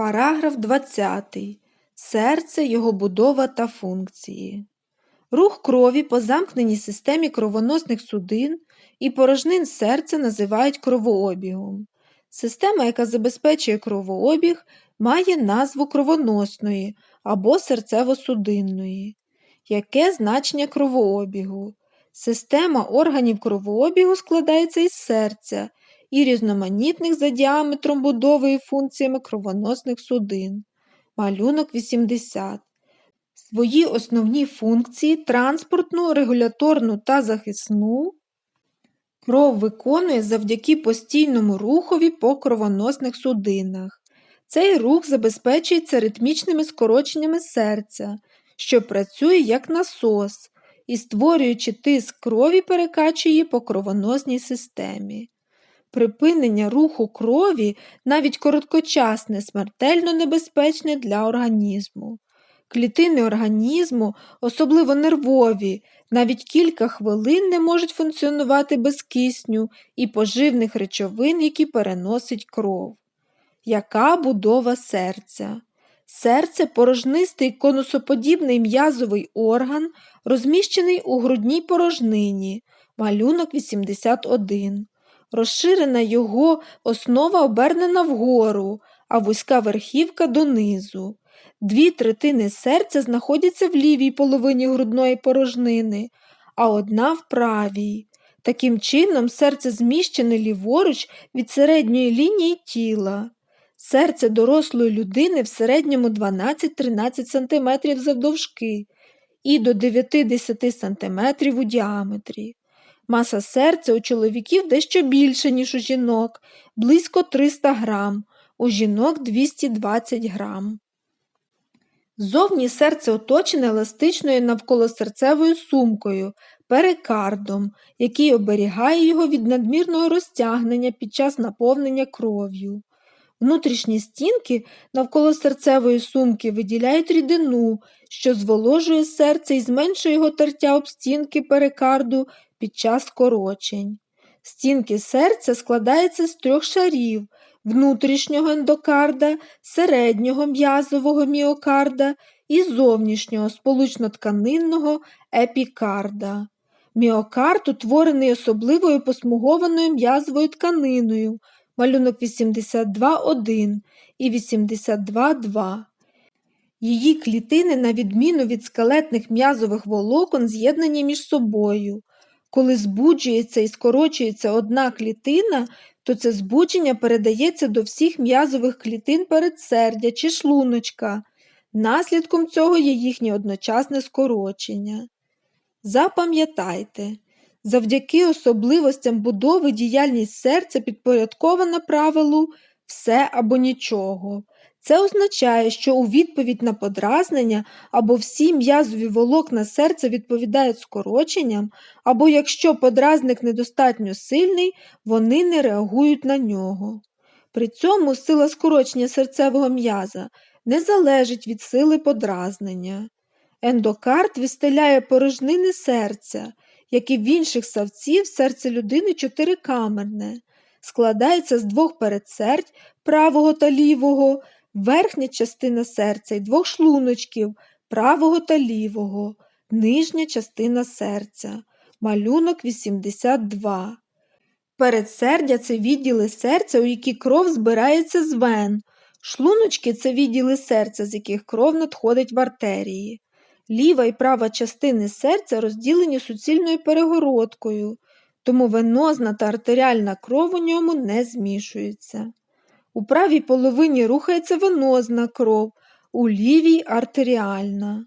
Параграф 20. Серце, його будова та функції. Рух крові по замкненій системі кровоносних судин і порожнин серця називають кровообігом. Система, яка забезпечує кровообіг, має назву кровоносної або серцево-судинної. Яке значення кровообігу? Система органів кровообігу складається із серця і різноманітних за діаметром будови і функціями кровоносних судин. Малюнок 80. Свої основні функції транспортну, регуляторну та захисну кров виконує завдяки постійному рухові по кровоносних судинах. Цей рух забезпечується ритмічними скороченнями серця, що працює як насос і, створюючи тиск крові, перекачує по кровоносній системі. Припинення руху крові, навіть короткочасне, смертельно небезпечне для організму. Клітини організму, особливо нервові, навіть кілька хвилин не можуть функціонувати без кисню і поживних речовин, які переносить кров. Яка будова серця? Серце порожнистий конусоподібний м'язовий орган, розміщений у грудній порожнині, малюнок 81. Розширена його основа обернена вгору, а вузька верхівка донизу. Дві третини серця знаходяться в лівій половині грудної порожнини, а одна в правій. Таким чином, серце зміщене ліворуч від середньої лінії тіла. Серце дорослої людини в середньому 12-13 см завдовжки і до 9-10 см у діаметрі. Маса серця у чоловіків дещо більша, ніж у жінок, близько 300 грам, у жінок 220 грам. Зовні серце оточене еластичною навколосерцевою сумкою, перикардом, який оберігає його від надмірного розтягнення під час наповнення кров'ю. Внутрішні стінки навколо серцевої сумки виділяють рідину, що зволожує серце і зменшує його тертя об стінки перикарду під час скорочень. Стінки серця складаються з трьох шарів внутрішнього ендокарда, середнього м'язового міокарда і зовнішнього сполучно-тканинного епікарда. Міокард утворений особливою посмугованою м'язовою тканиною, малюнок 82.1 і 82.2. Її клітини, на відміну від скелетних м'язових волокон, з'єднані між собою. Коли збуджується і скорочується одна клітина, то це збудження передається до всіх м'язових клітин передсердя чи шлуночка. Наслідком цього є їхнє одночасне скорочення. Запам'ятайте, завдяки особливостям будови діяльність серця підпорядкована правилу все або нічого. Це означає, що у відповідь на подразнення або всі м'язові волокна серця відповідають скороченням, або якщо подразник недостатньо сильний, вони не реагують на нього. При цьому сила скорочення серцевого м'яза не залежить від сили подразнення. Ендокард вистеляє порожнини серця, як і в інших савців серце людини чотирикамерне, складається з двох передсердь правого та лівого верхня частина серця і двох шлуночків правого та лівого, нижня частина серця, малюнок 82. Передсердя це відділи серця, у які кров збирається з вен. Шлуночки це відділи серця, з яких кров надходить в артерії. Ліва і права частини серця розділені суцільною перегородкою, тому венозна та артеріальна кров у ньому не змішуються. У правій половині рухається венозна кров, у лівій артеріальна.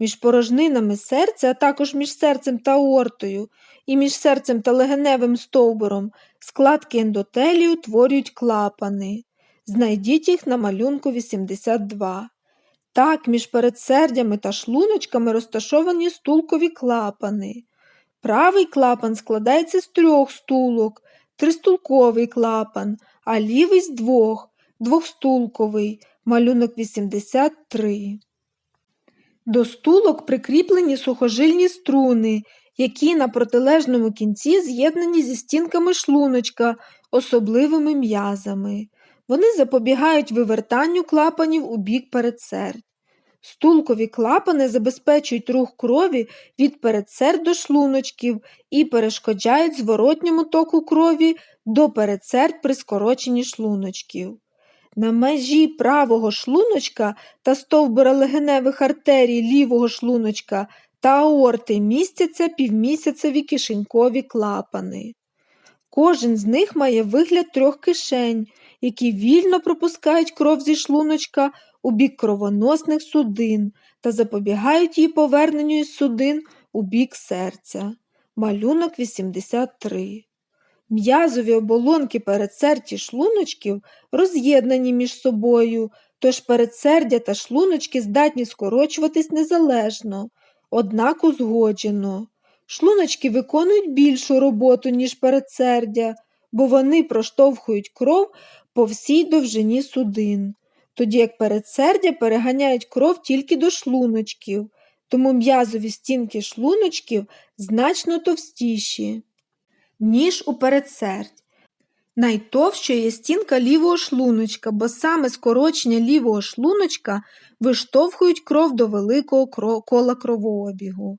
Між порожнинами серця, а також між серцем та аортою і між серцем та легеневим стовбуром складки ендотелію утворюють клапани. Знайдіть їх на малюнку 82. Так, між передсердями та шлуночками розташовані стулкові клапани. Правий клапан складається з трьох стулок, тристулковий клапан, а лівий з двох, двохстулковий, малюнок 83. До стулок прикріплені сухожильні струни, які на протилежному кінці з'єднані зі стінками шлуночка особливими м'язами. Вони запобігають вивертанню клапанів у бік передсердь. Стулкові клапани забезпечують рух крові від передсердь до шлуночків і перешкоджають зворотньому току крові до передсердь при скороченні шлуночків. На межі правого шлуночка та стовбура легеневих артерій лівого шлуночка та аорти містяться півмісяцеві кишенькові клапани. Кожен з них має вигляд трьох кишень, які вільно пропускають кров зі шлуночка у бік кровоносних судин та запобігають її поверненню із судин у бік серця. Малюнок 83. М'язові оболонки передсердя шлуночків роз'єднані між собою, тож передсердя та шлуночки здатні скорочуватись незалежно, однак узгоджено. Шлуночки виконують більшу роботу, ніж передсердя, бо вони проштовхують кров по всій довжині судин, тоді як передсердя переганяють кров тільки до шлуночків, тому м'язові стінки шлуночків значно товстіші, ніж у передсердь. Найтовщою є стінка лівого шлуночка, бо саме скорочення лівого шлуночка виштовхують кров до великого кола кровообігу.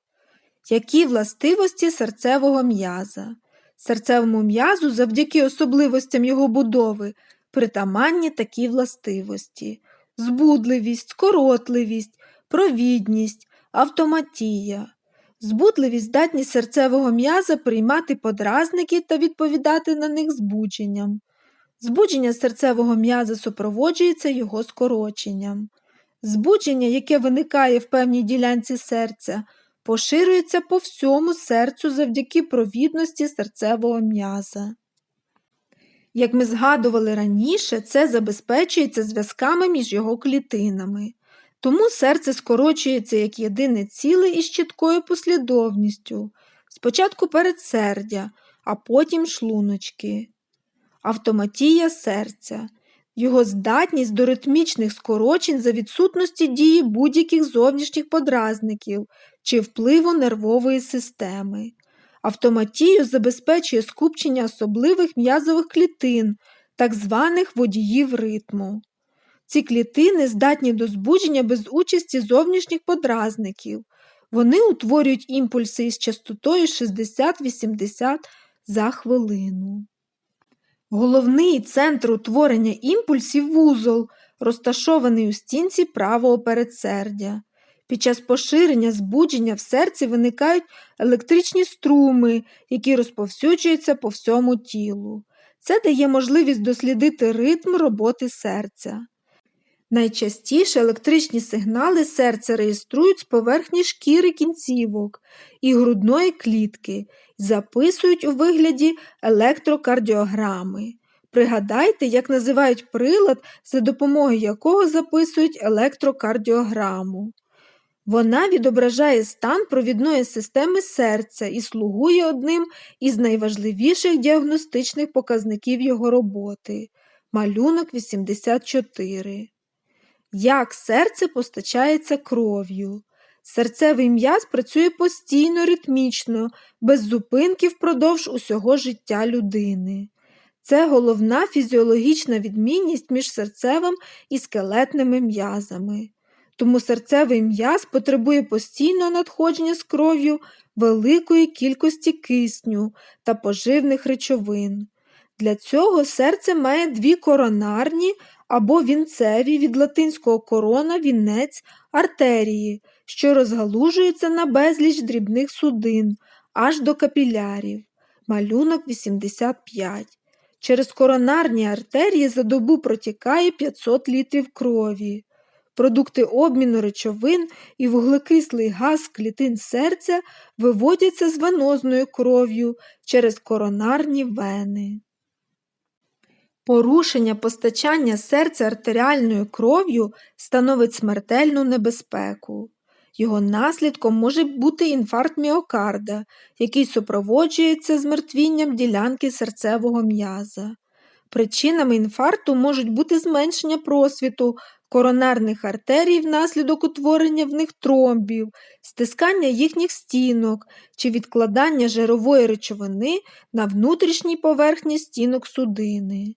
Які властивості серцевого м'яза? Серцевому м'язу завдяки особливостям його будови притаманні такі властивості збудливість, коротливість, провідність, автоматія. Збудливість здатність серцевого м'яза приймати подразники та відповідати на них збудженням. Збудження серцевого м'яза супроводжується його скороченням. Збудження, яке виникає в певній ділянці серця, поширюється по всьому серцю завдяки провідності серцевого м'яза. Як ми згадували раніше, це забезпечується зв'язками між його клітинами. Тому серце скорочується як єдине ціле із чіткою послідовністю, спочатку передсердя, а потім шлуночки. Автоматія серця, його здатність до ритмічних скорочень за відсутності дії будь-яких зовнішніх подразників чи впливу нервової системи. Автоматію забезпечує скупчення особливих м'язових клітин, так званих водіїв ритму. Ці клітини здатні до збудження без участі зовнішніх подразників. Вони утворюють імпульси із частотою 60-80 за хвилину. Головний центр утворення імпульсів вузол, розташований у стінці правого передсердя. Під час поширення збудження в серці виникають електричні струми, які розповсюджуються по всьому тілу. Це дає можливість дослідити ритм роботи серця. Найчастіше електричні сигнали серця реєструють з поверхні шкіри кінцівок і грудної клітки записують у вигляді електрокардіограми. Пригадайте, як називають прилад, за допомогою якого записують електрокардіограму. Вона відображає стан провідної системи серця і слугує одним із найважливіших діагностичних показників його роботи. Малюнок 84. Як серце постачається кров'ю? Серцевий м'яз працює постійно ритмічно, без зупинки впродовж усього життя людини. Це головна фізіологічна відмінність між серцевим і скелетними м'язами. Тому серцевий м'яз потребує постійного надходження з кров'ю великої кількості кисню та поживних речовин. Для цього серце має дві коронарні або вінцеві від латинського корона вінець артерії, що розгалужуються на безліч дрібних судин аж до капілярів. Малюнок 85. Через коронарні артерії за добу протікає 500 літрів крові. Продукти обміну речовин і вуглекислий газ клітин серця виводяться з венозною кров'ю через коронарні вени. Порушення постачання серця артеріальною кров'ю становить смертельну небезпеку. Його наслідком може бути інфаркт міокарда, який супроводжується змертвінням ділянки серцевого м'яза. Причинами інфаркту можуть бути зменшення просвіту коронарних артерій внаслідок утворення в них тромбів, стискання їхніх стінок чи відкладання жирової речовини на внутрішній поверхні стінок судини.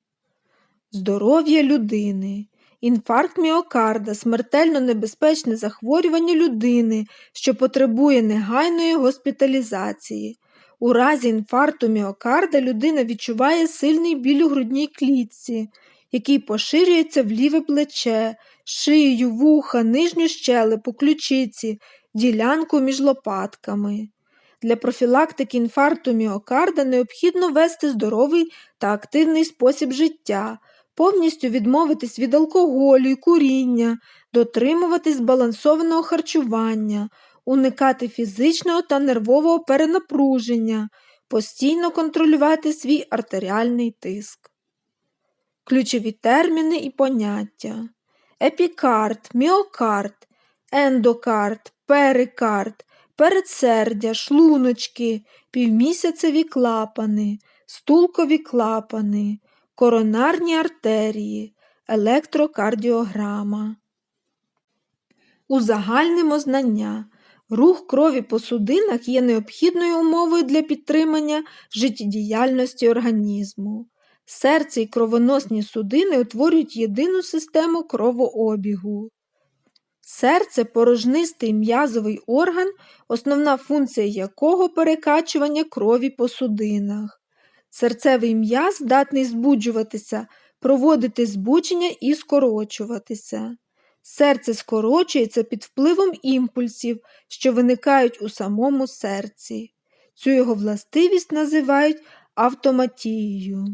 Здоров'я людини. Інфаркт міокарда смертельно небезпечне захворювання людини, що потребує негайної госпіталізації. У разі інфаркту міокарда людина відчуває сильний біль у грудній клітці, який поширюється в ліве плече, шию, вуха, нижню щелепу, ключиці, ділянку між лопатками. Для профілактики інфаркту міокарда необхідно вести здоровий та активний спосіб життя, повністю відмовитись від алкоголю і куріння, дотримуватись збалансованого харчування, уникати фізичного та нервового перенапруження, постійно контролювати свій артеріальний тиск. Ключові терміни і поняття. Епікард, міокард, ендокард, перикард, передсердя, шлуночки, півмісяцеві клапани, стулкові клапани, коронарні артерії, електрокардіограма. Узагальнимо знання. Рух крові по судинах є необхідною умовою для підтримання життєдіяльності організму. Серце і кровоносні судини утворюють єдину систему кровообігу. Серце порожнистий м'язовий орган, основна функція якого перекачування крові по судинах. Серцевий м'яз здатний збуджуватися, проводити збучення і скорочуватися. Серце скорочується під впливом імпульсів, що виникають у самому серці. Цю його властивість називають автоматією.